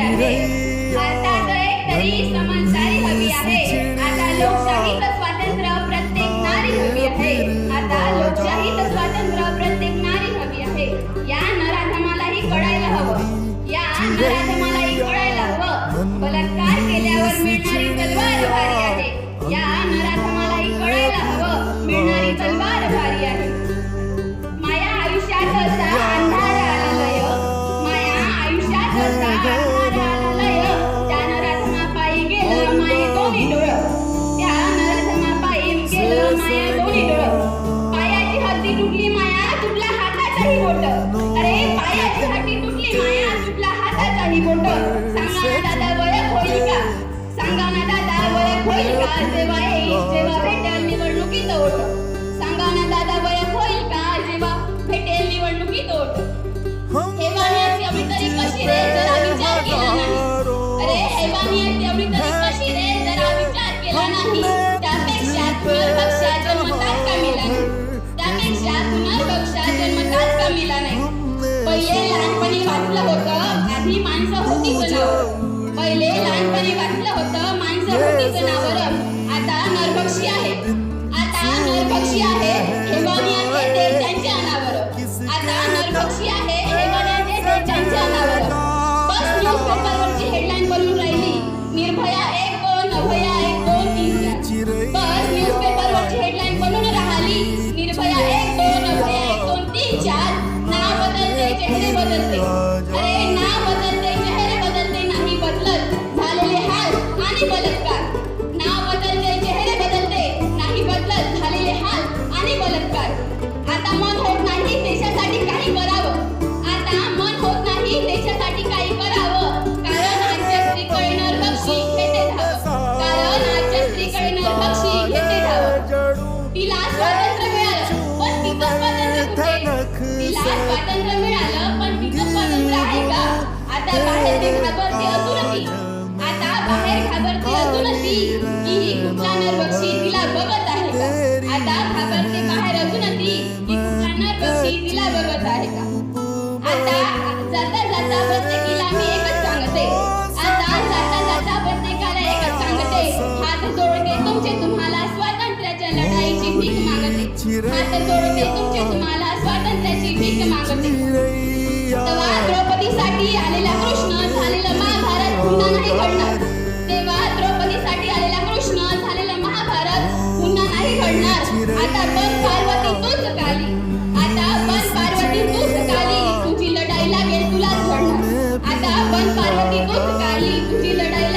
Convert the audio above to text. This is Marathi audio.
हवी आहे भारतात एक तरी समानशाही हवी आहे. आता लोकशाहीचं स्वातंत्र्य प्रत्येक नारी हवी आहे. आता लोकशाहीचं स्वातंत्र्य प्रत्येक नारी हवी आहे. या नराधमालाही कळायला हवं. या नरा हाताचाही बोट सांगा ना दादा वळख होईल का? सांगा ना दादा वळख होईल का? जेव्हा येईल जेव्हा भेटेल निवडणुकीत ओट सांगा ना दादा वळख होईल का? जेव्हा भेटेल निवडणुकीत ओट हेवानियत एवढी तरी कशी रे? जरा विचार केला नाही अरे हेवानियत एवढी तरी कशी रे? जरा विचार केला नाही. त्यापेक्षा पुनर्भक्षा जन्मतात का मिला नाही त्यापेक्षा पुनर्भक्षा जन्मतात का मिला नाही पहिले लहानपणी वाटलं होतं आधी माणसं होती जनावर पहिले लहानपणी वाचलं होतं माणसं होती जनावर. आता नरभक्षी आहे. आता नरभक्षी आहे. हेवानियत येते त्यांच्या अनावर आता नरभक्षी आहे. स्वातंत्र्य मिळालं पण तिचं स्वातंत्र्य आहे का? आता बाहेर ती घाबरते अजूनही आता बाहेर घाबरते अजूनही की ही कुठला नरभक्षी तिला बघत आहे का? आता घाबरते बाहेर अजूनही की कुठला नरभक्षी तिला बघत आहे का? आता जाता जाता प्रत्येकीला मी एकच सांगते. आता जाता जाता प्रत्येकाला एकच सांगते. हात जोडते तुमचे तुम्ही हात जोडते तुमचे तुम्हाला स्वातंत्र्याची भीक मागते तेव्हा द्रौपदीसाठी आलेला कृष्ण झालेलं महाभारत पुन्हा नाही घडणार. तेव्हा द्रौपदीसाठी आलेला कृष्ण झालेलं महाभारत पुन्हा नाही घडणार. आता पण पार्वती तूच काली. आता पण पार्वती तूच काली. तुझी लढाई लागेल तुलाच लढणार आता पण पार्वती तूच काली. तुझी लढाई